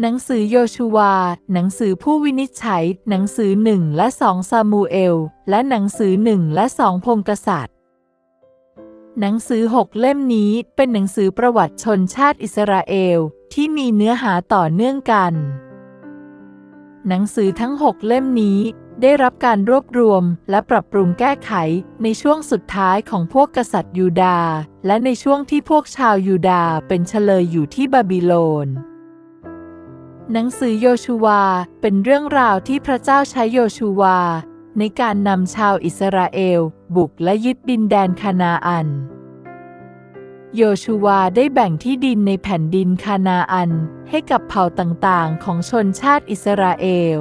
หนังสือโยชูวา หนังสือผู้วินิจฉัย หนังสือหนึ่งและสองซามูเอล และหนังสือหนึ่งและสองพงกษัตริย์ หนังสือหกเล่มนี้เป็นหนังสือประวัติชนชาติอิสราเอลที่มีเนื้อหาต่อเนื่องกัน หนังสือทั้งหกเล่มนี้ได้รับการรวบรวมและปรับปรุงแก้ไขในช่วงสุดท้ายของพวกกษัตริย์ยูดา และในช่วงที่พวกชาวยูดาเป็นเฉลยอยู่ที่บาบิโลน หนังสือโยชูวาเป็นเรื่องราวที่พระเจ้าใช้โยชูวา ในการนำชาวอิสราเอล บุกและยึดดินแดนคานาอัน โยชูวาได้แบ่งที่ดินในแผ่นดินคานาอัน ให้กับเผ่าต่างๆ ของชนชาติอิสราเอล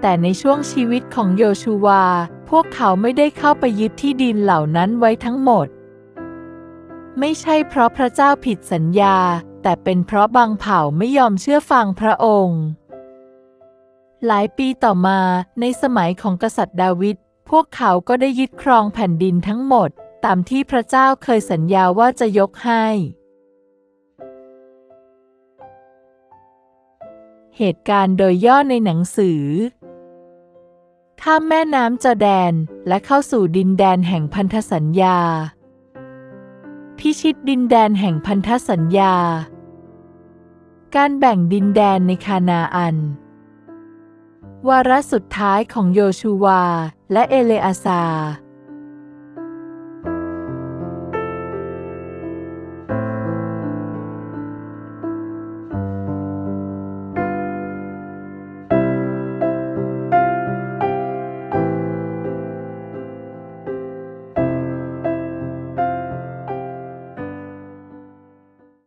แต่ในช่วงชีวิตของโยชูวา พวกเขาไม่ได้เข้าไปยึดที่ดินเหล่านั้นไว้ทั้งหมด ไม่ใช่เพราะพระเจ้าผิดสัญญา แต่เป็นเพราะบางเผ่าไม่ยอมเชื่อฟังพระองค์ หลายปีต่อมาในสมัยของกษัตริย์ดาวิดพวกเขาก็ได้ยึดครองแผ่นดินทั้งหมด ตามที่พระเจ้าเคยสัญญาว่าจะยกให้ เหตุการณ์โดยย่อในหนังสือข้ามแม่น้ำจอแดนและเข้าสู่ดินแดนแห่งพันธสัญญา พิชิตดินแดนแห่งพันธสัญญา การแบ่งดินแดนในคานาอัน วาระสุดท้ายของโยชูวาและเอเลอาซา